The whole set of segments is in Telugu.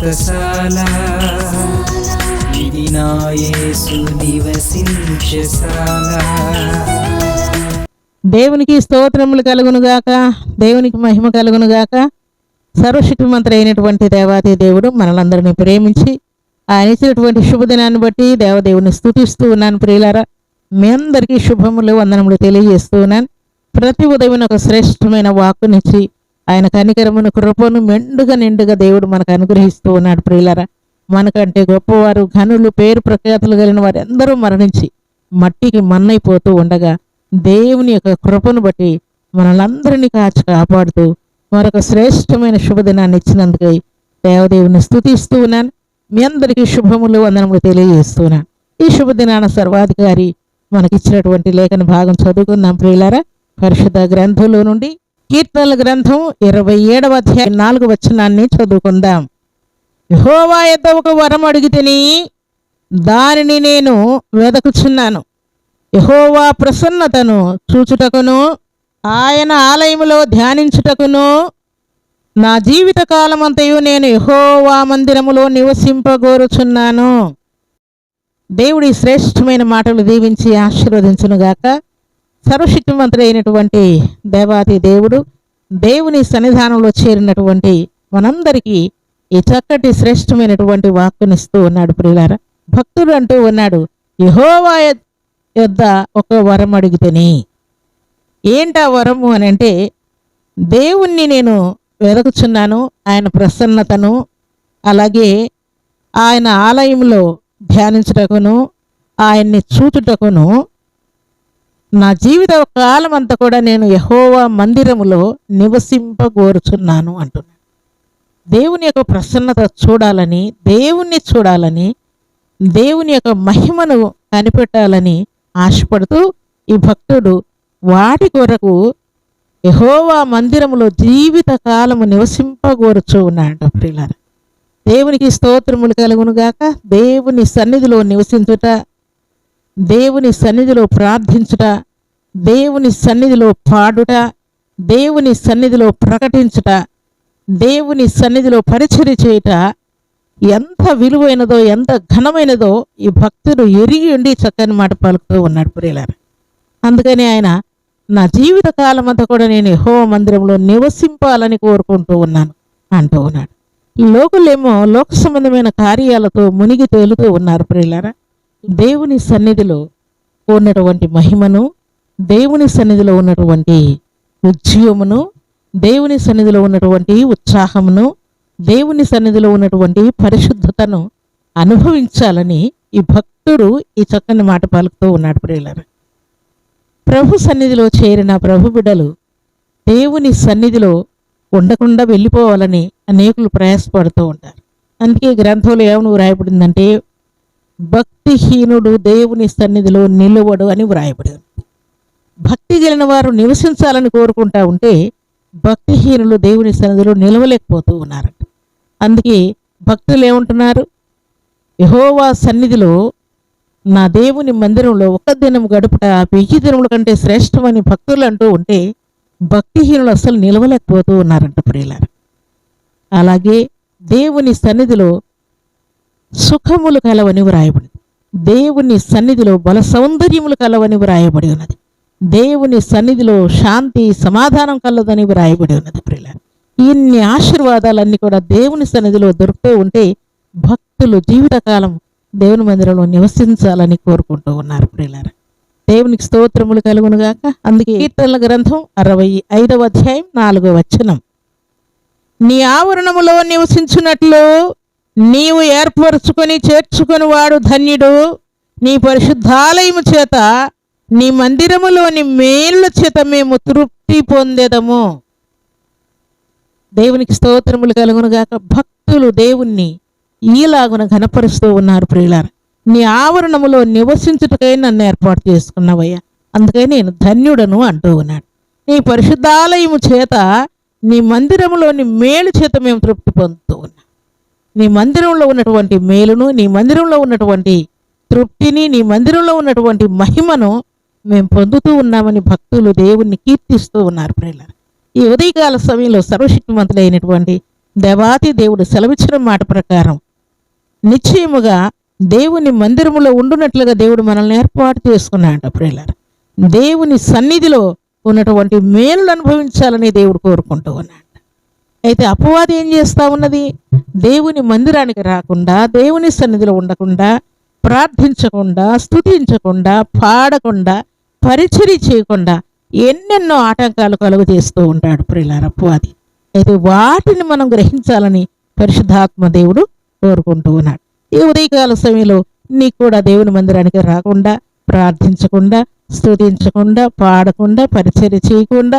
వ్రతశాల ఇది నా నివసించశాల దేవునికి స్తోత్రములు కలుగునుగాక దేవునికి మహిమ కలుగునుగాక సర్వశక్తిమంతుడు అయినటువంటి దేవాతి దేవుడు మనలందరినీ ప్రేమించి ఆయన ఇచ్చినటువంటి శుభదినాన్ని బట్టి దేవదేవుని స్తుతిస్తూ ఉన్నాను ప్రియులారా. మీ అందరికీ శుభములు వందనములు తెలియజేస్తూ ఉన్నాను. ప్రతి ఉదయం ఒక శ్రేష్టమైన వాక్కునిచ్చి ఆయన కనికరమును కృపను మెండుగా నిండుగా దేవుడు మనకు అనుగ్రహిస్తూ ఉన్నాడు ప్రియులరా. మనకంటే గొప్పవారు ఘనులు పేరు ప్రఖ్యాతులు కలిగిన వారు ఎందరూ మరణించి మట్టికి మన్నైపోతూ ఉండగా దేవుని యొక్క కృపను బట్టి మనలందరినీ కాచి కాపాడుతూ మరొక శ్రేష్టమైన శుభదినాన్ని ఇచ్చినందుకై దేవదేవుని స్థుతిస్తూ ఉన్నాను. మీ అందరికీ శుభములు వందనములు తెలియజేస్తున్నాను ఈ శుభదినాన సర్వాధికారి మనకిచ్చినటువంటి లేఖన భాగం చదువుకుందాం ప్రియులారా. పరిశుద్ధ గ్రంథంలో నుండి కీర్తనల గ్రంథం ఇరవై ఏడవ అధ్యాయం నాలుగు వచనాన్ని చదువుకుందాం. యెహోవా యొద్ద ఒక వరం అడిగితేని దానిని నేను వెదకుచున్నాను. యహోవా ప్రసన్నతను చూచుటకును ఆయన ఆలయములో ధ్యానించుటకును నా జీవిత కాలమంతయు నేను యహోవా మందిరములో నివసింపగోరుచున్నాను. దేవుడి శ్రేష్టమైన మాటలు దీవించి ఆశీర్వదించునుగాక. సర్వశక్తిమంతుడైనటువంటి దేవాది దేవుడు దేవుని సన్నిధానంలో చేరినటువంటి మనందరికీ ఈ చక్కటి శ్రేష్టమైనటువంటి వాక్కునిస్తూ ఉన్నాడు ప్రియులారా. భక్తుడు అంటూ ఉన్నాడు యెహోవా యొద్ద ఒక వరం అడిగితేని. ఏంటా వరము అని అంటే దేవుణ్ణి నేను వెదకుచున్నాను ఆయన ప్రసన్నతను అలాగే ఆయన ఆలయంలో ధ్యానించుటకును ఆయన్ని చూచుటకును నా జీవిత కాలం అంతా కూడా నేను యహోవా మందిరములో నివసింపగోరుచున్నాను అంటున్నాను దేవుని యొక్క ప్రసన్నత చూడాలని దేవుణ్ణి చూడాలని దేవుని యొక్క మహిమను కనిపెట్టాలని ఆశపడుతూ ఈ భక్తుడు వాటి కొరకు యహోవా మందిరములో జీవిత కాలము నివసింపగోరుచు ఉన్నాడు ప్రియులారా. దేవునికి స్తోత్రములు కలుగునుగాక. దేవుని సన్నిధిలో నివసించుట దేవుని సన్నిధిలో ప్రార్థించుట దేవుని సన్నిధిలో పాడుట దేవుని సన్నిధిలో ప్రకటించుట దేవుని సన్నిధిలో పరిచర్య చేయుట ఎంత విలువైనదో ఎంత ఘనమైనదో ఈ భక్తుడు ఎరిగి ఉండి చక్కని మాట పలుకుతూ ఉన్నాడు ప్రియులారు. అందుకని ఆయన నా జీవిత కాలం అంతా కూడా నేను హో మందిరంలో నివసింపాలని కోరుకుంటూ ఉన్నాను అంటూ ఉన్నాడు. లోకులేమో లోక సంబంధమైన కార్యాలతో మునిగి తేలుతూ ఉన్నారు ప్రియులారా. దేవుని సన్నిధిలో ఉన్నటువంటి మహిమను దేవుని సన్నిధిలో ఉన్నటువంటి ఉద్యమమును దేవుని సన్నిధిలో ఉన్నటువంటి ఉత్సాహమును దేవుని సన్నిధిలో ఉన్నటువంటి పరిశుద్ధతను అనుభవించాలని ఈ భక్తుడు ఈ చక్కని మాట పలుకుతూ ఉన్నాడు ప్రియులను ప్రభు సన్నిధిలో చేరిన ప్రభు బిడ్డలు దేవుని సన్నిధిలో ఉండకుండా వెళ్ళిపోవాలని అనేకులు ప్రయాసపడుతూ ఉంటారు. అందుకే గ్రంథంలో ఏమని రాయబడిందంటే భక్తిహీనుడు దేవుని సన్నిధిలో నిలువడు అని వ్రాయబడి భక్తి కలిగిన వారు నివసించాలని కోరుకుంటా ఉంటే భక్తిహీనులు దేవుని సన్నిధిలో నిలవలేకపోతూ ఉన్నారట. అందుకే భక్తులు ఏమంటున్నారు? యహోవా సన్నిధిలో నా దేవుని మందిరంలో ఒక దినం గడుపుట వెయ్యి దినముల కంటే శ్రేష్టమని భక్తులు అంటూ ఉంటే భక్తిహీనులు అసలు నిలవలేకపోతూ ఉన్నారంట ప్రియులారు. అలాగే దేవుని సన్నిధిలో సుఖములు కలవని వ్రాయబడింది దేవుని సన్నిధిలో బల సౌందర్యములు కలవని వ్రాయబడి ఉన్నది. దేవుని సన్నిధిలో శాంతి సమాధానం కలదని వ్రాయబడి ఉన్నది ప్రియులారు. ఇన్ని ఆశీర్వాదాలన్నీ కూడా దేవుని సన్నిధిలో దొరుకుతూ ఉంటే భక్తులు జీవితకాలం దేవుని మందిరంలో నివసించాలని కోరుకుంటూ ఉన్నారు ప్రియులారా. దేవునికి స్తోత్రములు కలుగునుగాక. అందుకే కీర్తనల గ్రంథం అరవై ఐదవ అధ్యాయం నాలుగవ వచనం. నీ ఆవరణములో నివసించున్నట్లు నీవు ఏర్పరచుకొని చేర్చుకొని వాడు ధన్యుడు. నీ పరిశుద్ధాలయము చేత నీ మందిరములోని మేళ్ళ చేత మేము తృప్తి పొందేదము. దేవునికి స్తోత్రములు కలుగునుగాక భక్తులు దేవుణ్ణి ఈలాగున ఘనపరుస్తూ ఉన్నారు ప్రియులారు. నీ ఆవరణములో నివసించుటకై నన్ను ఏర్పాటు చేసుకున్నావయ్యా. అందుకని నేను ధన్యుడను అంటూ ఉన్నాడు. నీ పరిశుద్ధాలయము చేత నీ మందిరములోని మేలు చేత మేము తృప్తి పొందు నీ మందిరంలో ఉన్నటువంటి మేలును నీ మందిరంలో ఉన్నటువంటి తృప్తిని నీ మందిరంలో ఉన్నటువంటి మహిమను మేము పొందుతూ ఉన్నామని భక్తులు దేవుణ్ణి కీర్తిస్తూ ఉన్నారు ప్రేల ఈ ఉదయకాల సమయంలో సర్వశక్తిమంతులైనటువంటి దేవాతి దేవుడు సెలవిచ్చిన మాట ప్రకారం నిశ్చయముగా దేవుని మందిరములో ఉండునట్లుగా దేవుడు మనల్ని ఏర్పాటు చేసుకున్నాడు ప్రేలర్ దేవుని సన్నిధిలో ఉన్నటువంటి మేలును అనుభవించాలని దేవుడు కోరుకుంటూ ఉన్నాడు. అయితే అపవాది ఏం చేస్తా ఉన్నది? దేవుని మందిరానికి రాకుండా దేవుని సన్నిధిలో ఉండకుండా ప్రార్థించకుండా స్తుతించకుండా పాడకుండా పరిచర్య చేయకుండా ఎన్నెన్నో ఆటంకాలు కలుగు చేస్తూ ఉంటాడు ప్రిలార అపవాది. అయితే వాటిని మనం గ్రహించాలని పరిశుద్ధాత్మ దేవుడు కోరుకుంటూ ఉన్నాడు. ఈ ఉదయకాల సమయంలో నీకు కూడా దేవుని మందిరానికి రాకుండా ప్రార్థించకుండా స్తుతించకుండా పాడకుండా పరిచర్య చేయకుండా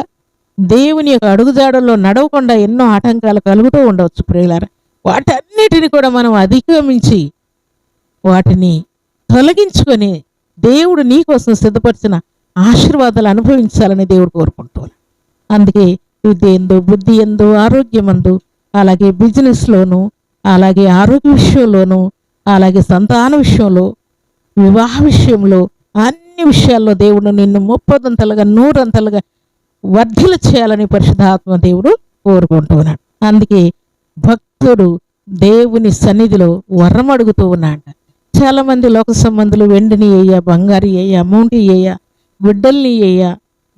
దేవుని యొక్క అడుగుజాడల్లో నడవకుండా ఎన్నో ఆటంకాలు కలుగుతూ ఉండవచ్చు ప్రియులార. వాటన్నిటిని కూడా మనం అధిగమించి వాటిని తొలగించుకొని దేవుడు నీ కోసం సిద్ధపరిచిన ఆశీర్వాదాలు అనుభవించాలని దేవుడు కోరుకుంటున్నాను అందుకే విద్య ఎందు బుద్ధి ఎందు ఆరోగ్యమందు అలాగే బిజినెస్లోను అలాగే ఆరోగ్య విషయంలోను అలాగే సంతాన విషయంలో వివాహ విషయంలో అన్ని విషయాల్లో దేవుడు నిన్ను ముప్పదంతలుగా నూరంతలుగా వర్ధిల చేయాలని పరిశుధాత్మ దేవుడు కోరుకుంటున్నాడు అందుకే భక్తుడు దేవుని సన్నిధిలో వరం అడుగుతూ ఉన్నాడు చాలా మంది లోక సంబంధులు వెండిని వేయ బంగారు వేయ అమౌంట్ వేయ బిడ్డల్ని వేయ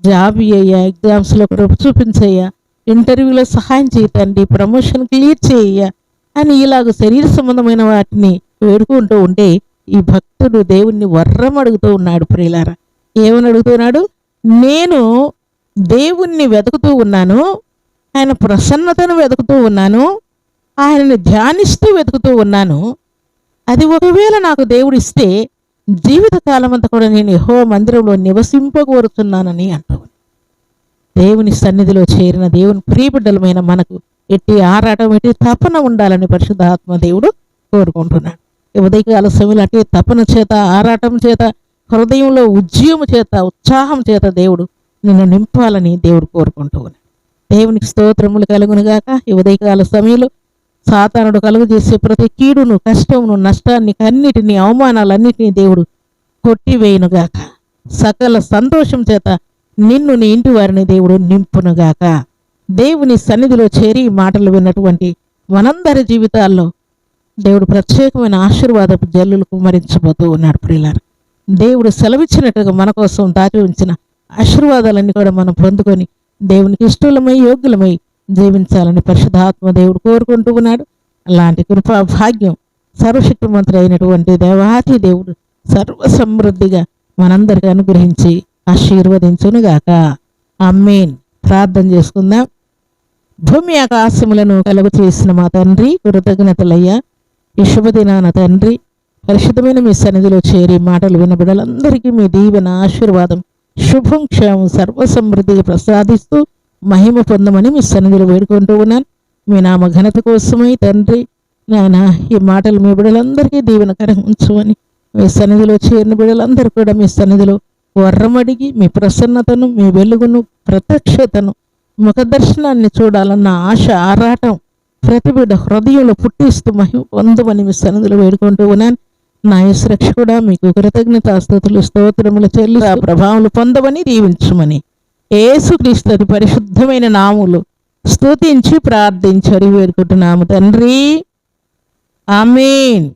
జాబ్ వేయ ఎగ్జామ్స్లో కృప చూపించయ్యా ఇంటర్వ్యూలో సహాయం చేయతండి ప్రమోషన్ క్లియర్ చేయ అని ఇలాగ శరీర సంబంధమైన వాటిని వేడుకుంటూ ఉంటే ఈ భక్తుడు దేవుణ్ణి వర్రం అడుగుతూ ఉన్నాడు ప్రియులారా. ఏమని అడుగుతున్నాడు నేను దేవుణ్ణి వెతుకుతూ ఉన్నాను ఆయన ప్రసన్నతను వెతుకుతూ ఉన్నాను ఆయనని ధ్యానిస్తూ వెతుకుతూ ఉన్నాను. అది ఒకవేళ నాకు దేవుడు ఇస్తే జీవితకాలం అంతా కూడా నేను యహో మందిరంలో నివసింపగోరుతున్నానని అంటూ దేవుని సన్నిధిలో చేరిన దేవుని ప్రియబిడ్డలమైన మనకు ఎట్టి ఆరాటం ఎట్టి తపన ఉండాలని పరిశుద్ధాత్మ దేవుడు కోరుకుంటున్నాడు. ఉదయకాల సమయంలో అట్టి తపన చేత ఆరాటం చేత హృదయంలో ఉద్యమం చేత ఉత్సాహం చేత దేవుడు నిన్ను నింపాలని దేవుడు కోరుకుంటూ ఉన్నాడు దేవునికి స్తోత్రములు కలుగునుగాక ఈ ఉదయకాల సమయంలో సాతానుడు కలుగు చేసే ప్రతి కీడును కష్టమును నష్టాన్ని అన్నిటినీ అవమానాలన్నిటినీ దేవుడు కొట్టివేయునుగాక సకల సంతోషం చేత నిన్ను నీ ఇంటి వారిని దేవుడు నింపునుగాక దేవుని సన్నిధిలో చేరి మాటలు విన్నటువంటి మనందరి జీవితాల్లో దేవుడు ప్రత్యేకమైన ఆశీర్వాదపు జల్లులు కుమ్మరించబోతూ ఉన్నాడు ప్రియులారు. దేవుడు సెలవిచ్చినట్టుగా మన కోసం దాచి ఉంచిన ఆశీర్వాదాలన్నీ కూడా మనం పొందుకొని దేవునికి ఇష్టలమై యోగ్యులమై జీవించాలని పరిశుధాత్మ దేవుడు కోరుకుంటూ ఉన్నాడు. అలాంటి కృపా భాగ్యం సర్వశక్తిమంతుడు అయినటువంటి దేవాతి దేవుడు సర్వ సమృద్ధిగా మనందరికి అనుగ్రహించి ఆశీర్వదించునుగాక. అమ్మేన్ ప్రార్థన చేసుకుందాం. భూమి ఆకాశములను కలుగు చేసిన మా తండ్రి కృతజ్ఞతలయ్యా. ఈ శుభదినాన తండ్రి పరిశుద్ధమైన మీ సన్నిధిలో చేరి మాటలు వినబడలందరికీ మీ దీవెన ఆశీర్వాదం శుభం క్షేమం సర్వసమృద్ధిగా ప్రసాదిస్తూ మహిమ పొందమని మీ సన్నిధిలో వేడుకుంటూ ఉన్నాను. మీ నామ ఘనత కోసమై తండ్రి నాయన ఈ మాటలు మీ బిడ్డలందరికీ దీవెనకరంగా ఉంచమని మీ సన్నిధిలో చేరిన బిడ్డలందరూ కూడా మీ సన్నిధిలో వర్రమడిగి మీ ప్రసన్నతను మీ వెలుగును ప్రత్యక్షతను ముఖ దర్శనాన్ని చూడాలన్న ఆశ ఆరాటం ప్రతి బిడ్డ హృదయంలో పుట్టిస్తూ మహిమ పొందమని మీ సన్నిధిలో వేడుకుంటూ ఉన్నాను. నా యేసు కూడా మీకు కృతజ్ఞత స్థుతులు స్తోత్రములు చెల్లి ఆ ప్రభావాలు పొందమని దీవించమని. యేసుక్రీస్తు అతి పరిశుద్ధమైన నాములు స్తుతించి ప్రార్థించి అడిగి వేడుకుంటున్నాము. తండ్రి ఆమేన్.